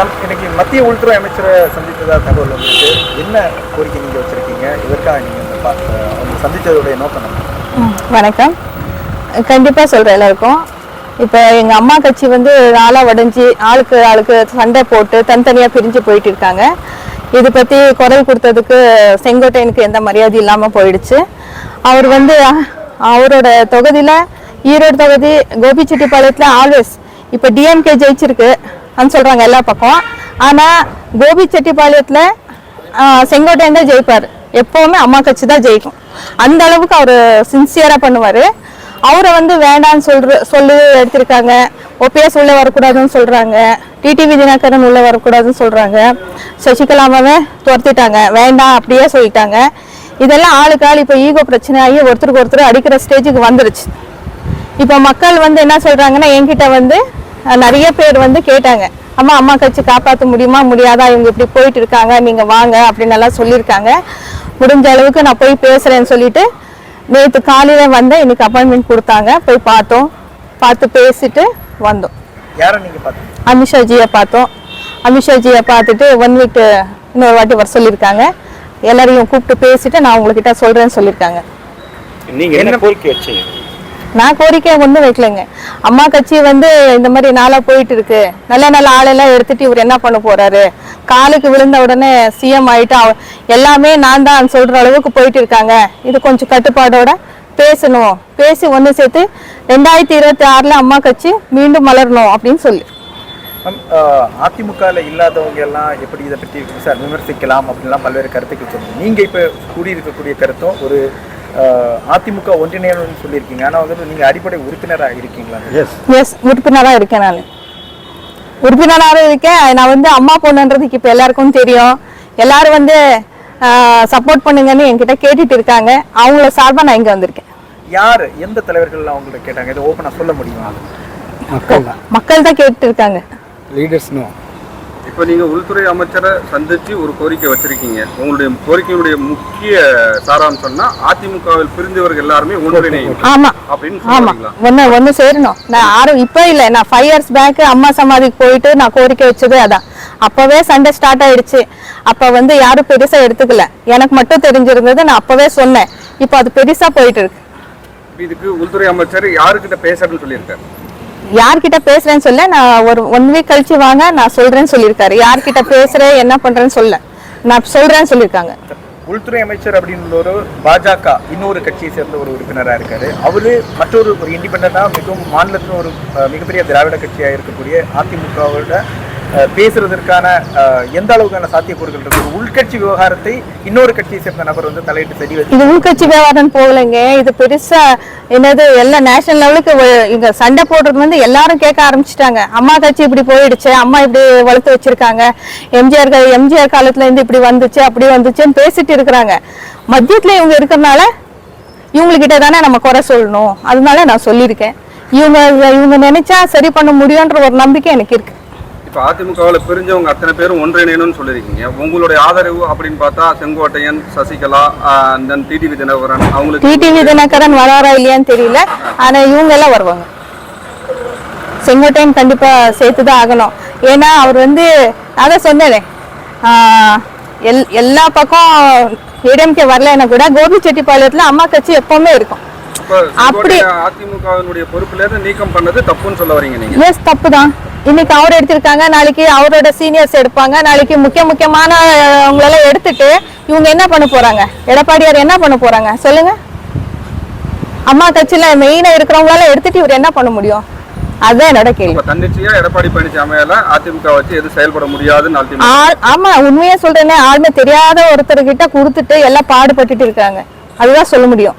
இன்னைக்கு மத்திய உள்துறை அமைச்சரை சந்தித்ததா தகவல் வந்திருக்கு. என்ன கோரிக்கை நீங்க வச்சிருக்கீங்க? இதற்காக நீங்க இந்த அவங்க சந்தித்ததுடைய நோக்கம் வணக்கம். கண்டிப்பாக சொல்கிறேன் எல்லாருக்கும். இப்போ எங்கள் அம்மா கட்சி வந்து ஆளாக உடஞ்சி ஆளுக்கு ஆளுக்கு சண்டை போட்டு தனித்தனியாக பிரிஞ்சு போயிட்டு இருக்காங்க. இது பற்றி குரல் கொடுத்ததுக்கு செங்கோட்டையனுக்கு எந்த மரியாதையும் இல்லாமல் போயிடுச்சு. அவர் வந்து அவரோட தொகுதியில் ஈரோடு தொகுதி கோபிச்செட்டிப்பாளையத்தில் ஆல்வேஸ் இப்போ டிஎம்கே ஜெயிச்சிருக்கு. சொல்கிறாங்க எல்லா பக்கம் ஆனால் கோபி செட்டிப்பாளையத்தில் செங்கோட்டையன் தான் ஜெயிப்பார். எப்போவுமே அம்மா கட்சி தான் ஜெயிக்கும். அந்த அளவுக்கு அவர் சின்சியராக பண்ணுவார். அவரை வந்து வேண்டான்னு சொல்ற சொல்லி எடுத்திருக்காங்க. ஓபிஎஸ் உள்ளே வரக்கூடாதுன்னு சொல்கிறாங்க டிடிவி தினகரன் உள்ளே வரக்கூடாதுன்னு சொல்கிறாங்க சசிகலாமாவே துரத்திட்டாங்க. வேண்டாம் அப்படியே சொல்லிட்டாங்க. இதெல்லாம் ஆளுக்கு ஆள். இப்போ ஈகோ பிரச்சனை ஆகி ஒருத்தருக்கு ஒருத்தர் அடிக்கிற ஸ்டேஜுக்கு வந்துருச்சு. இப்போ மக்கள் வந்து என்ன சொல்கிறாங்கன்னா என்கிட்ட வந்து நிறைய பேர் வந்து கேட்டாங்க அம்மா அம்மா கட்சி காப்பாற்ற முடியுமா? முடியாதா? இவங்க இப்படி போயிட்டு இருக்காங்க நீங்க வாங்க அப்படின்னு எல்லாம் சொல்லியிருக்காங்க. முடிஞ்ச அளவுக்கு நான் போய் பேசுறேன்னு சொல்லிட்டு நேற்று காலையில வந்தேன். இன்னைக்கு அப்பாயின்மெண்ட் கொடுத்தாங்க. போய் பார்த்தோம். பார்த்து பேசிட்டு வந்தோம். யாரை நீங்க பார்த்தீங்க? அமித்ஷாஜியை பார்த்தோம். அமித்ஷாஜியை பார்த்துட்டு ஒன் வீக் இன்னொரு வாட்டி வர சொல்லியிருக்காங்க. எல்லாரையும் கூப்பிட்டு பேசிட்டு நான் உங்ககிட்ட சொல்றேன்னு சொல்லியிருக்காங்க. நீங்க என்ன கோரிக்கை வச்சீங்க? நான் கோரிக்கை ஒன்றும் வைக்கலைங்க. அம்மா கட்சி வந்து இந்த மாதிரி நாளாக போயிட்டு இருக்கு. நல்ல நல்ல ஆளெல்லாம் எடுத்துட்டு இவர் என்ன பண்ண போறாரு? காலுக்கு விழுந்த உடனே சிஎம் ஆயிட்டு அவ- எல்லாமே நான் தான் சொல்ற அளவுக்கு போயிட்டு இருக்காங்க. இது கொஞ்சம் கட்டுப்பாடோட பேசணும். பேசி ஒன்று சேர்த்து ரெண்டாயிரத்தி இருபத்தி ஆறுல அம்மா கட்சி மீண்டும் மலரணும் அப்படின்னு சொல்லி. அதிமுகவில் இல்லாதவங்க எல்லாம் எப்படி இதை பற்றி விமர்சிக்கலாம் அப்படின்லாம் பல்வேறு கருத்துக்கள் சொன்னீங்க. நீங்க இப்போ கூடியிருக்கக்கூடிய கருத்தும் ஒரு அதிமுக ஒன்றிணையணும்னு சொல்லியிருக்கீங்க. ஆனால் வந்து நீங்க அடிப்படை உறுப்பினராக இருக்கீங்களா? எஸ் எஸ் உறுப்பினராக இருக்கேன் நான். உறுப்பினராக இருக்கேன். நான் வந்து அம்மா பொண்ணுன்றதுக்கு இப்போ எல்லாருக்கும் தெரியும். எல்லாரும் வந்து சப்போர்ட் பண்ணுங்கன்னு என்கிட்ட கேட்டுட்டு இருக்காங்க. அவங்கள சார்பாக நான் இங்கே வந்திருக்கேன். யார்? எந்த தலைவர்கள் அவங்கள்ட்ட கேட்டாங்க? இதை ஓப்பனாக சொல்ல முடியுமா? மக்கள் தான் மக்கள் தான் கேட்டுட்டு இருக்காங்க. லீடர்ஸ் நோ இப்போ நீங்க உள்துறை அமைச்சரை சந்திச்சு ஒரு கோரிக்கை வச்சிருக்கீங்க. உங்களுடைய கோரிக்கையுடைய முக்கிய சாராம்சம்னா அதிமுகவில் பிரிந்தவர்கள் எல்லாருமே ஒன்றிணையும் ஆமா. அப்படின்னு ஆமா சொல்றீங்களா ஒன்று ஒன்று சேரணும். நான் ஆறு இப்போ இல்லை. நான் ஃபைவ் இயர்ஸ் பேக் அம்மா சமாதிக்கு போயிட்டு நான் கோரிக்கை வச்சதே அதான். அப்போவே சண்டை ஸ்டார்ட் ஆயிடுச்சு. அப்போ வந்து யாரும் பெருசாக எடுத்துக்கல. எனக்கு மட்டும் தெரிஞ்சிருந்தது நான் அப்போவே சொன்னேன். இப்போ அது பெருசாக போயிட்டு இருக்கு. இதுக்கு உள்துறை அமைச்சர் யாருக்கிட்ட பேசுறேன்னு சொல்லியிருக்காரு? யார்கிட்ட பேசுறேன்னு சொல்ல நான் ஒரு ஒன் வீக் கழிச்சு வாங்க நான் சொல்றேன்னு சொல்லியிருக்காரு. யார்கிட்ட பேசுறேன் என்ன பண்றேன்னு சொல்ல. நான் சொல்றேன்னு சொல்லியிருக்காங்க. உள்துறை அமைச்சர் அப்படின்னு ஒரு பாஜக இன்னொரு கட்சியை சேர்ந்த ஒரு உறுப்பினராக இருக்காரு. அவரு மற்றொரு ஒரு இண்டிபெண்டா மிகவும் மாநிலத்தின் ஒரு மிகப்பெரிய திராவிட கட்சியாக இருக்கக்கூடிய அதிமுகவோட பேசுறதற்கான எந்த அளவுக்கான சாத்தியக்கூறுகள் இருக்கு? உள்கட்சி விவகாரத்தை இன்னொரு கட்சியை சேர்ந்த நபர் வந்து தலையிட்டு சரி இது உள்கட்சி விவகாரம் போகலைங்க. இது பெருசா என்னது எல்லாம் நேஷனல் லெவலுக்கு இங்க சண்டை போடுறது வந்து எல்லாரும் கேட்க ஆரம்பிச்சிட்டாங்க. அம்மா கட்சி இப்படி போயிடுச்சு அம்மா இப்படி வளர்த்து வச்சிருக்காங்க. எம்ஜிஆர் எம்ஜிஆர் காலத்துல இருந்து இப்படி வந்துச்சு அப்படி வந்துச்சுன்னு பேசிட்டு இருக்கிறாங்க. மத்தியத்துல இவங்க இருக்கிறனால இவங்ககிட்ட தானே நம்ம குறை சொல்லணும். அதனால நான் சொல்லியிருக்கேன். இவங்க இவங்க நினைச்சா சரி பண்ண முடியுன்ற ஒரு நம்பிக்கை எனக்கு இருக்கு. இப்போ அதிமுகவில் பிரிஞ்சவங்க அத்தனை பேரும் ஒன்றிணையணும்னு சொல்லியிருக்கீங்க. உங்களுடைய ஆதரவு அப்படின்னு பார்த்தா செங்கோட்டையன் சசிகலா தென் டிடிவி தினகரன் அவங்களுக்கு டிடிவி தினகரன் வராரா இல்லையான்னு தெரியல. ஆனா இவங்க எல்லாம் வருவாங்க. செங்கோட்டையன் கண்டிப்பா சேர்த்துதான் ஆகணும். ஏன்னா அவர் வந்து அதான் சொன்னேனே ஆஹ், எல் எல்லா பக்கம் ஏடிஎம்கே வரலைன்னா கூட கோபிச்செட்டிப்பாளையத்தில் அம்மா கட்சி எப்பவுமே இருக்கும். அப்படி- அதிமுகவினுடைய பொறுப்புல இருந்து நீக்கம் பண்ணது தப்புன்னு சொல்ல வரீங்க நீங்க. எஸ் தப்பு தான் இன்னைக்கு அவர் எடுத்திருக்காங்க நாளைக்கு அவரோட சீனியர்ஸ் எடுப்பாங்க நாளைக்கு முக்கிய முக்கியமான அவங்களெல்லாம் எடுத்துட்டு இவங்க என்ன பண்ண போறாங்க? எடப்பாடியார் என்ன பண்ண போறாங்க? சொல்லுங்க. அம்மா கட்சியில மெயினா இருக்கிறவங்களால எடுத்துட்டு இவர் என்ன பண்ண முடியும்? அதுதான் என்னோட கேள்வி. இப்ப தன்னிச்சையா எடப்பாடி பழனிசாமியால அதிமுக வச்சு எதுவும் செயல்பட முடியாதுன்னு ஆமா உண்மையா சொல்றேனே ஆளுமை தெரியாத ஒருத்தர்கிட்ட கொடுத்துட்டு எல்லாம் பாடுபட்டுட்டு இருக்காங்க. அதுதான் சொல்ல முடியும்.